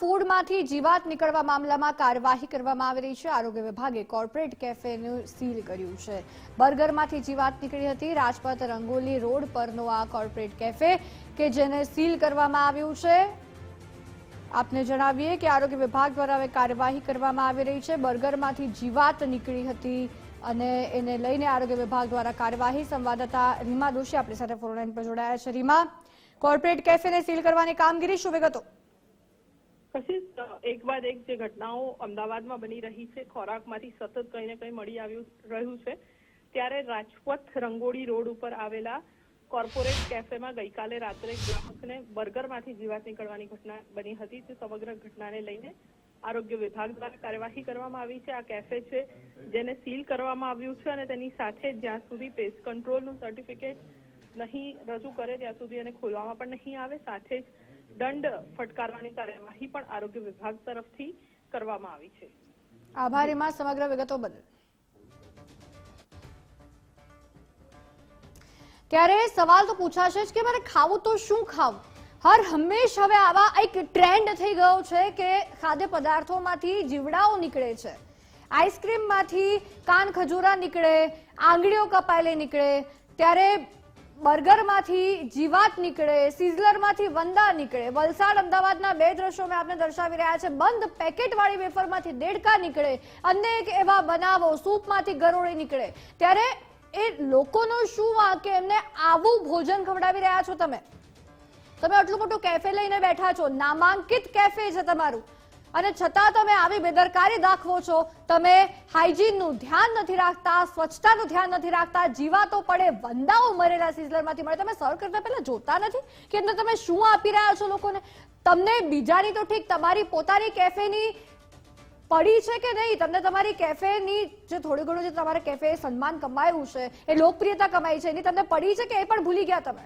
ફૂડમાંથી જીવાત નીકળવા મામલામાં કાર્યવાહી કરવામાં આવી રહી છે. આરોગ્ય વિભાગે કોર્પોરેટ કેફેનું સીલ કર્યું છે. બર્ગરમાંથી જીવાત નીકળી હતી. રાજપથ રંગોલી રોડ પરનો આ કોર્પોરેટ કેફે કે જેને સીલ કરવામાં આવ્યું છે. આપને જણાવીએ કે આરોગ્ય વિભાગ દ્વારા હવે કાર્યવાહી કરવામાં આવી રહી છે. બર્ગરમાંથી જીવાત નીકળી હતી અને એને લઈને આરોગ્ય વિભાગ દ્વારા કાર્યવાહી. સંવાદદાતા રીમા દોશી આપણી સાથે ફોનલાઈન પર જોડાયા છે. રીમા, કોર્પોરેટ કેફેને સીલ કરવાની કામગીરી શું વિગતો? કશિશ એક બાદ એક જે ઘટનાઓ અમદાવાદમાં બની રહી છે, ખોરાકમાંથી સતત કંઈ ને કંઈ મળી આવ્યું રહ્યું છે, ત્યારે રાજપથ રંગોળી રોડ ઉપર આવેલા કોર્પોરેટ કેફેમાં ગઈકાલે રાત્રે ગ્રાહકને બર્ગરમાંથી જીવાત નીકળવાની ઘટના બની હતી તે સમગ્ર ઘટનાને લઈને આરોગ્ય વિભાગ દ્વારા કાર્યવાહી કરવામાં આવી છે. આ કેફે છે, જેને સીલ કરવામાં આવ્યું છે અને તેની સાથે જ્યાં સુધી પેસ્ટ કંટ્રોલનું સર્ટિફિકેટ નહીં રજૂ કરે, ત્યાં સુધી એને ખોલવામાં પણ નહીં આવે. સાથે જ દંડ ફટકારવાની કાર્યવાહી પણ આરોગ્ય વિભાગ તરફથી કરવામાં આવી છે. આભારીમાં સમગ્ર વિગતો બદલ. ત્યારે સવાલ તો પૂછાશે જ કે મારે ખાવું તો શું ખાવું? હર હંમેશ હવે આવા એક ટ્રેન્ડ થઈ ગયો છે કે ખાદ્ય પદાર્થોમાંથી જીવડાઓ નીકળે છે. આઈસ્ક્રીમમાંથી કાન ખજૂરા નીકળે, આંગળીઓ કપાયેલી નીકળે. ત્યારે બર્ગરમાંથી જીવાત નીકળે, સિઝલરમાંથી વંદા નીકળે. વલસાડ અમદાવાદના બે દ્રશ્યો મેં આપને દર્શાવી રહ્યા છે. બંધ પેકેટવાળી વેફરમાંથી દેડકા નીકળે અનેક એવા બનાવો સૂપમાંથી ગરોળી નીકળે. ત્યારે એ લોકોનો શું વાંક એમને આવું ભોજન ખવડાવી રહ્યા છો તમે. તમે આટલું મોટું કેફે લઈને બેઠા છો. નામાંકિત કેફે છે તમારું. અને છતાં તમે આવી બેદરકારી દાખવો છો, તમે હાઇજીનનું ધ્યાન નથી રાખતા, સ્વચ્છતાનું ધ્યાન નથી રાખતા, જીવાતો પડે વંદાઓ મરેલા સિઝલરમાંથી મળે. તમે સર્વ કરતા પહેલા જોતા નથી કે અંદર તમે શું આપી રહ્યા છો લોકોને? તમને બીજાની તો ઠીક, તમારી પોતાની કેફેની પડી છે કે નહીં? તમને તમારી કેફેની જે થોડું ઘણું જે તમારે કેફે સન્માન કમાયું છે, એ લોકપ્રિયતા કમાઈ છે, એની તમને પડી છે કે એ પણ ભૂલી ગયા તમે?